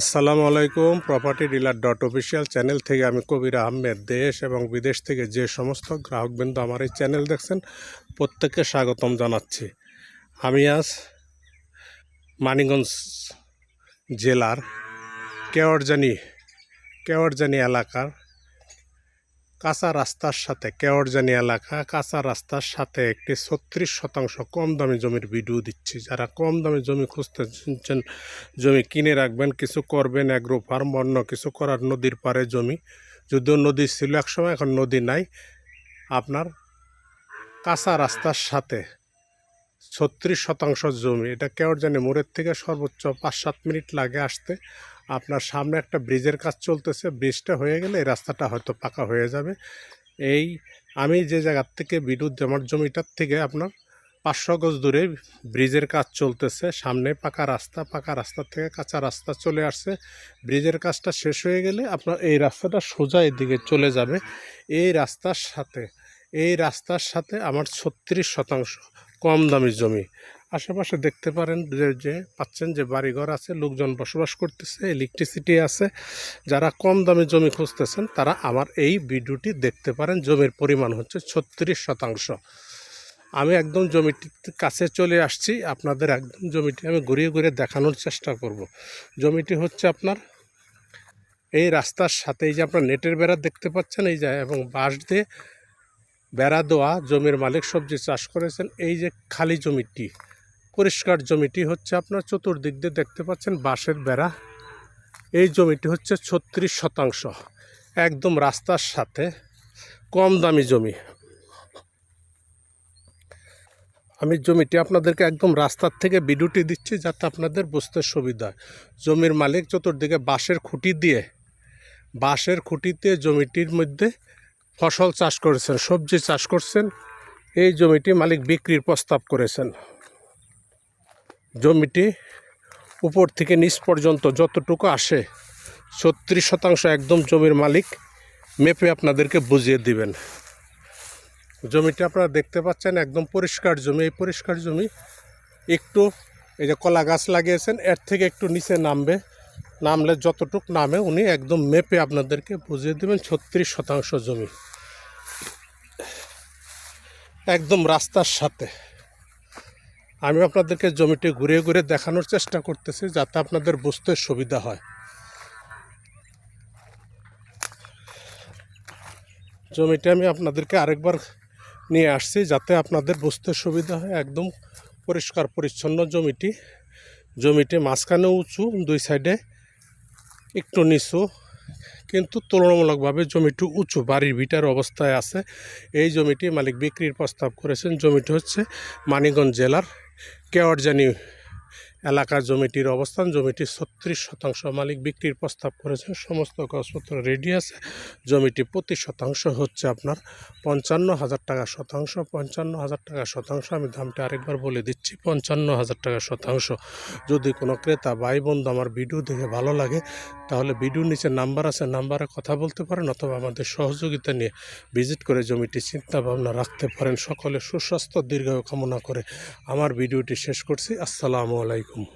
আসসালামু আলাইকুম property dealer dot official channel থেকে আমি কবির আহমেদ। দেশ এবং বিদেশ থেকে যে সমস্ত গ্রাহকবৃন্দ আমার এই চ্যানেল দেখছেন, প্রত্যেককে স্বাগতম জানাচ্ছি। আমি আজ মানিগঞ্জ জেলার কেওয়ারজানি কেওয়ারজানি এলাকার কাঁচা রাস্তার সাথে কেওয়ারজানি এলাকা, কাঁচা রাস্তার সাথে একটি ছত্রিশ শতাংশ কম দামি জমির ভিডিও দিচ্ছি। যারা কম দামে জমি খুঁজতেছেন জমি কিনে রাখবেন, কিছু করবেন অ্যাগ্রো ফার্ম অন্য কিছু করার নদীর পারে জমি। যদিও নদী ছিল এক সময় এখন নদী নাই। আপনার কাঁচা রাস্তার সাথে ছত্রিশ শতাংশ জমি। এটা কেউ জানে? মোড়ের থেকে সর্বোচ্চ পাঁচ সাত মিনিট লাগে আসতে। আপনার সামনে একটা ব্রিজের কাজ চলতেছে। ব্রিজটা হয়ে গেলে এই রাস্তাটা হয়তো পাকা হয়ে যাবে। এই আমি যে জায়গার থেকে বিদ্যুৎ আমার জমিটার থেকে আপনার পাঁচশো গজ দূরে ব্রিজের কাজ চলতেছে। সামনে পাকা রাস্তা পাকা রাস্তা থেকে কাঁচা রাস্তা চলে আসছে। ব্রিজের কাজটা শেষ হয়ে গেলে আপনার এই রাস্তাটা সোজা এদিকে চলে যাবে। এই রাস্তার সাথে এই রাস্তার সাথে আমার ছত্রিশ শতাংশ কম দামি জমি। আশেপাশে দেখতে পারেন যে যে পাচ্ছেন যে বাড়িঘর আছে, লোকজন বসবাস করতেছে ইলেকট্রিসিটি আছে। যারা কম দামি জমি খুঁজতেছেন, তারা আমার এই ভিডিওটি দেখতে পারেন। জমির পরিমাণ হচ্ছে ছত্রিশ শতাংশ। আমি একদম জমিটির কাছে চলে আসছি। আপনাদের একদম জমিটি আমি ঘুরিয়ে ঘুরিয়ে দেখানোর চেষ্টা করব। জমিটি হচ্ছে আপনার এই রাস্তার সাথে এই যে আপনার নেটের বেড়া দেখতে পাচ্ছেন, এই যে, এবং বাঁশ দিয়ে বেড়া দেওয়া জমির মালিক সবজি চাষ করেছেন। এই যে খালি জমিটি, পরিষ্কার জমিটি হচ্ছে আপনার চতুর্দিক দিয়ে দেখতে পাচ্ছেন বাঁশের বেড়া। এই জমিটি হচ্ছে ছত্রিশ শতাংশ, একদম রাস্তার সাথে, কম দামি জমি। আমি জমিটি আপনাদেরকে একদম রাস্তার থেকে ভিডিওটি দিচ্ছি যাতে আপনাদের বুঝতে সুবিধা জমির মালিক চতুর্দিকে বাঁশের খুঁটি দিয়ে, বাঁশের খুঁটিতে জমিটির মধ্যে ফসল চাষ করেছেন, সবজি চাষ করছেন, এই জমিটি মালিক বিক্রির প্রস্তাব করেছেন। জমিটি উপর থেকে নিচ পর্যন্ত যতটুকু আসে, ছত্রিশ শতাংশ একদম জমির মালিক মেপে আপনাদেরকে বুঝিয়ে দিবেন। জমিটি আপনারা দেখতে পাচ্ছেন, একদম পরিষ্কার জমি। এই পরিষ্কার জমি একটু এই যে কলা গাছ লাগিয়েছেন, এর থেকে একটু নিচে নামবে। নামলে যতটুক নামে উনি একদম মেপে আপনাদেরকে বুঝিয়ে দেবেন, ছত্রিশ শতাংশ জমি। একদম রাস্তার সাথে। আমি আপনাদেরকে জমিটি ঘুরে ঘুরে দেখানোর চেষ্টা করতেছি যাতে আপনাদের বুঝতে সুবিধা হয়। জমিটি আমি আপনাদেরকে আরেকবার নিয়ে আসছি যাতে আপনাদের বুঝতে সুবিধা হয়। একদম পরিষ্কার পরিচ্ছন্ন জমিটি। জমিটি মাঝখানে উঁচু, দুই সাইডে একটু নিচু, কিন্তু তুলনামূলকভাবে জমিটি উঁচু, বাড়ির ভিটার অবস্থায় আছে। এই জমিটি মালিক বিক্রির প্রস্তাব করেছেন। জমিটি হচ্ছে মানিগঞ্জ জেলার কেওয়ারজানি এলাকার জমিটির অবস্থান জমিটি ছত্রিশ শতাংশ মালিক বিক্রির প্রস্তাব করেছেন, সমস্ত কাগজপত্র রেডি আছে, জমিটি প্রতি শতাংশ হচ্ছে আপনার পঞ্চান্ন হাজার টাকা শতাংশ, পঞ্চান্ন হাজার টাকা শতাংশ, আমি দামটা আরেকবার বলে দিচ্ছি, পঞ্চান্ন হাজার টাকা শতাংশ। যদি কোনো ক্রেতা ভাই বন্ধু আমার ভিডিও দেখে ভালো লাগে, তাহলে ভিডিওর নিচে নাম্বার আছে, নাম্বারে কথা বলতে পারেন অথবা আমাদের সহযোগিতা নিয়ে ভিজিট করে জমিটি চিন্তা ভাবনা রাখতে পারেন। সকলে সুস্বাস্থ্য, দীর্ঘায়ু কামনা করে আমার ভিডিওটি শেষ করছি। আসসালামু আলাইকুম। হুম